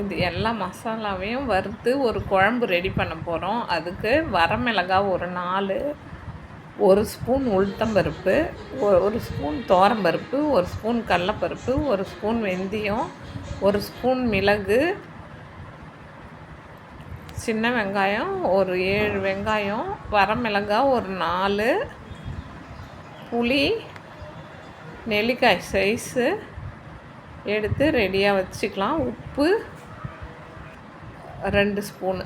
இது எல்லா மசாலாவையும் வறுத்து ஒரு குழம்பு ரெடி பண்ண போகிறோம் அதுக்கு வரமிளகா ஒரு நாலு ஒரு ஸ்பூன் உளுத்தம்பருப்பு ஒரு ஸ்பூன் தோரம்பருப்பு ஒரு ஸ்பூன் கடலப்பருப்பு ஒரு ஸ்பூன் வெந்தயம் ஒரு ஸ்பூன் மிளகு சின்ன வெங்காயம் ஒரு ஏழு வெங்காயம் வரமிளகா ஒரு நாலு புளி நெல்லிக்காய் சைஸு எடுத்து ரெடியாக வச்சுக்கலாம். உப்பு ரெண்டு ஸ்பூனு.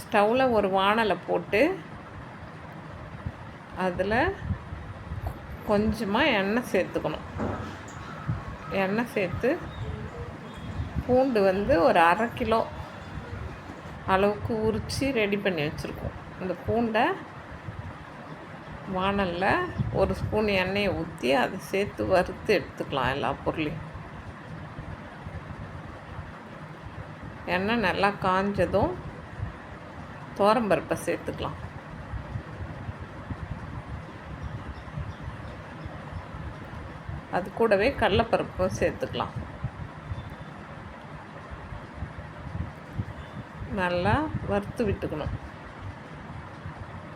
ஸ்டவ்வில் ஒரு வானலை போட்டு அதில் கொஞ்சமாக எண்ணெய் சேர்த்துக்கணும். எண்ணெய் சேர்த்து பூண்டு வந்து ஒரு அரை கிலோ அளவுக்கு உரித்து ரெடி பண்ணி வச்சுருக்கோம். இந்த பூண்டை வானலில் ஒரு ஸ்பூன் எண்ணெயை ஊற்றி அதை சேர்த்து வறுத்து எடுத்துக்கலாம் எல்லா பொருளையும். எண்ணெய் நல்லா காஞ்சதும் தோரம்பருப்பை சேர்த்துக்கலாம். அது கூடவே கடலப்பருப்பும் சேர்த்துக்கலாம். நல்லா வறுத்து விட்டுக்கணும்.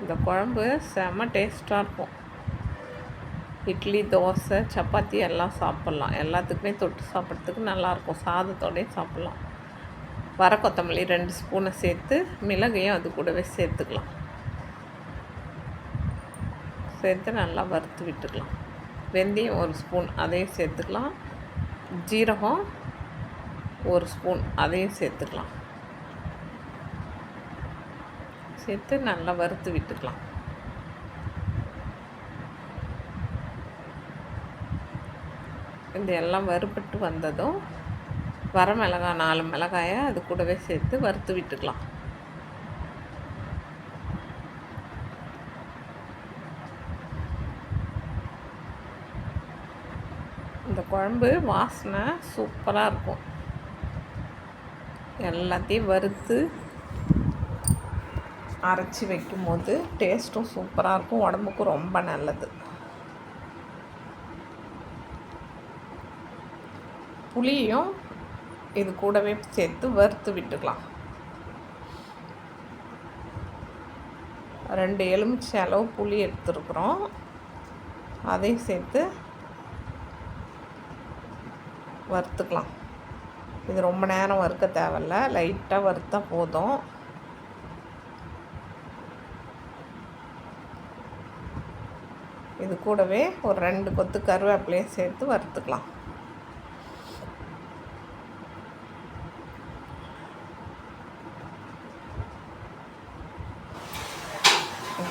இந்த குழம்பு செம்ம டேஸ்ட்டாக இருக்கும். இட்லி தோசை சப்பாத்தி எல்லாம் சாப்பிட்லாம். எல்லாத்துக்குமே தொட்டு சாப்பிட்றதுக்கு நல்லாயிருக்கும் சாதத்தோடையும் சாப்பிட்லாம். வர கொத்தமல்லி ரெண்டு ஸ்பூனை சேர்த்து மிளகையும் அது கூடவே சேர்த்துக்கலாம். சேர்த்து நல்லா வறுத்து விட்டுக்கலாம். வெந்தயம் ஒரு ஸ்பூன் அதையும் சேர்த்துக்கலாம். ஜீரகம் ஒரு ஸ்பூன் அதையும் சேர்த்துக்கலாம். சேர்த்து நல்லா வறுத்து விட்டுக்கலாம். இது எல்லாம் வறுபட்டு வந்ததும் வர மிளகாய் நாலு மிளகாயை அது கூடவே சேர்த்து வறுத்து விட்டுக்கலாம். இந்த குழம்பு வாசனை சூப்பராக இருக்கும். எல்லாத்தையும் வறுத்து அரைச்சி வைக்கும்போது டேஸ்ட்டும் சூப்பராக இருக்கும் உடம்புக்கும் ரொம்ப நல்லது. புளியும் இது கூடவே சேர்த்து வறுத்து விட்டுக்கலாம். ரெண்டு எலுமிச்சை அளவு புளி எடுத்துருக்குறோம். அதையும் சேர்த்து வறுத்துக்கலாம். இது ரொம்ப நேரம் வறுக்க தேவையில்ல. லைட்டாக வறுத்தா போதும். இது கூடவே ஒரு ரெண்டு கொத்து கருவேப்பிலையும் சேர்த்து வறுத்துக்கலாம்.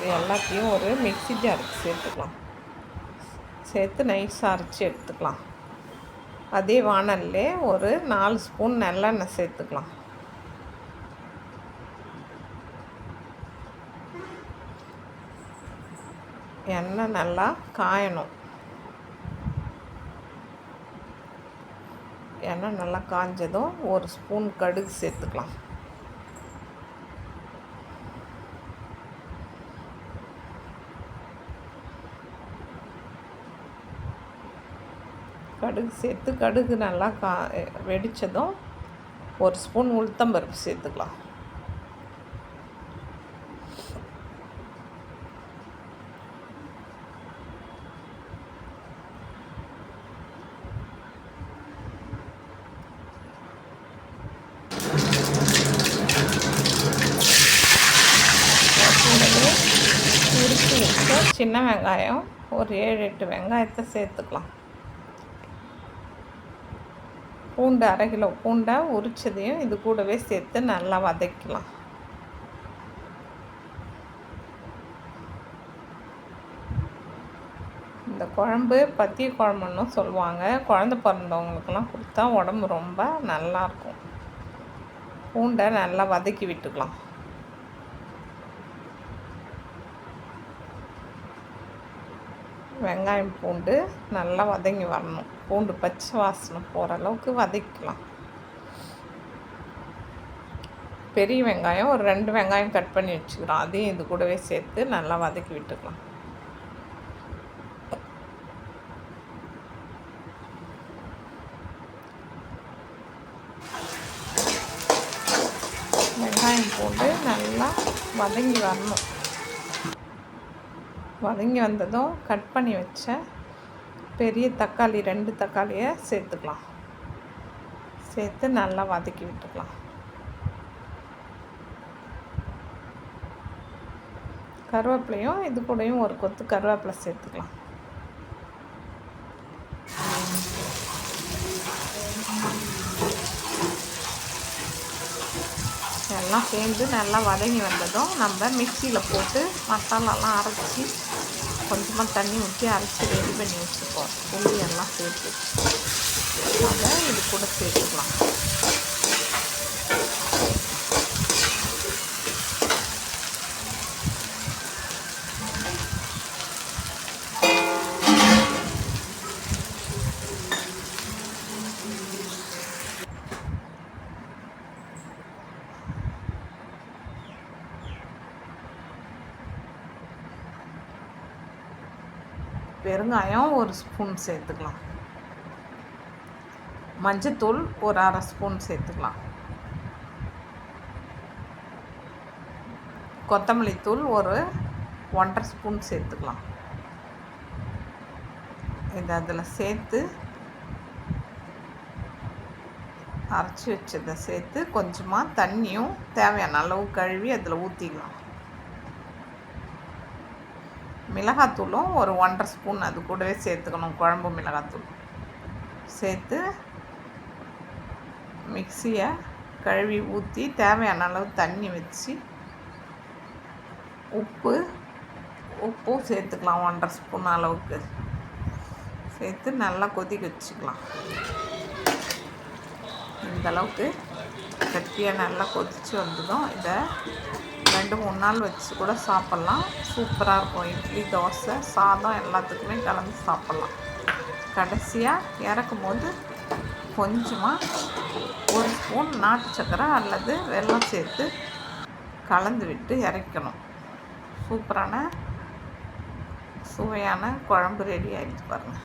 இது எல்லாத்தையும் ஒரு மிக்சி ஜாருக்கு சேர்த்துக்கலாம். சேர்த்து நைஸாக அரைச்சி எடுத்துக்கலாம். அதே வானல்லே ஒரு நாலு ஸ்பூன் நல்லெண்ணெய் சேர்த்துக்கலாம். எண்ணெய் நல்லா காயணும். எண்ணெய் நல்லா காஞ்சதும் ஒரு ஸ்பூன் கடுகு சேர்த்துக்கலாம். கடுகு சேர்த்து கடுகு நல்லா கா வெடித்ததும் ஒரு ஸ்பூன் உளுத்தம்பருப்பு சேர்த்துக்கலாம். சின்ன வெங்காயம் ஒரு ஏழு எட்டு வெங்காயத்தை சேர்த்துக்கலாம். பூண்டு அரை கிலோ பூண்டை உரிச்சதையும் இது கூடவே சேர்த்து நல்லா வதக்கலாம். இந்த குழம்பு பத்திய குழம்புன்னு சொல்லுவாங்க. குழந்த பிறந்தவங்களுக்கெல்லாம் கொடுத்தா உடம்பு ரொம்ப நல்லாயிருக்கும் பூண்டை நல்லா வதக்கி விட்டுக்கலாம். வெங்காயம் பூண்டு நல்லா வதங்கி வரணும். பூண்டு பச்சை வாசனை போகிற அளவுக்கு வதக்கலாம். பெரிய வெங்காயம் ஒரு ரெண்டு வெங்காயம் கட் பண்ணி வச்சுக்கிறோம். அதையும் இது கூடவே சேர்த்து நல்லா வதக்கி விட்டுக்கலாம். வெங்காயம் போட்டு நல்லா வதங்கி வரணும். வதங்கி வந்ததும் கட் பண்ணி வச்சேன் பெரிய தக்காளி ரெண்டு தக்காளியை சேர்த்துக்கலாம். சேர்த்து நல்லா வதக்கி விட்டுக்கலாம். கருவேப்பிலையும் இது கூடயும் ஒரு கொத்து கருவேப்பிலை சேர்த்துக்கலாம். எல்லாம் சேர்ந்து நல்லா வதங்கி வந்ததும் நம்ம மிக்சியில் போட்டு மசாலாலாம் அரைச்சி கொஞ்சமாக தண்ணி ஊற்றி அரைச்சி ரெடி பண்ணி வச்சுப்போம். புளி எல்லாம் சேர்த்து. அதை இது கூட சேர்த்துக்கலாம். பெருங்காயம் ஒரு ஸ்பூன் சேர்த்துக்கலாம். மஞ்சத்தூள் ஒரு அரை ஸ்பூன் சேர்த்துக்கலாம். கொத்தமல்லி தூள் ஒரு ஒன்றரை ஸ்பூன் சேர்த்துக்கலாம். இதை அதில் சேர்த்து அரைச்சி வச்சதை சேர்த்து கொஞ்சமாக தண்ணியும் தேவையான அளவு கழுவி அதில் ஊற்றிக்கலாம். மிளகாத்தூளும் ஒரு ஒன்றரை ஸ்பூன் அது கூடவே சேர்த்துக்கணும் குழம்பு மிளகாத்தூள். சேர்த்து மிக்சியை கழுவி ஊற்றி தேவையான அளவு தண்ணி வச்சு உப்பு உப்பும் சேர்த்துக்கலாம் ஒன்றரை ஸ்பூன் அளவுக்கு. சேர்த்து நல்லா கொதிக்க வச்சுக்கலாம். இந்த அளவுக்கு கட்டியாக நல்லா கொதித்து வந்ததும் இதை ரெண்டு மூணு நாள் வச்சு கூட சாப்பிட்லாம். சூப்பராக இருக்கும். இட்லி தோசை சாதம் எல்லாத்துக்குமே கலந்து சாப்பிட்லாம். கடைசியாக இறக்கும் போது கொஞ்சமாக ஒரு ஸ்பூன் நாட்டு சக்கரை அல்லது வெல்லம் சேர்த்து கலந்து விட்டு இறக்கணும். சூப்பரான சுவையான குழம்பு ரெடி ஆகிடுச்சு பாருங்கள்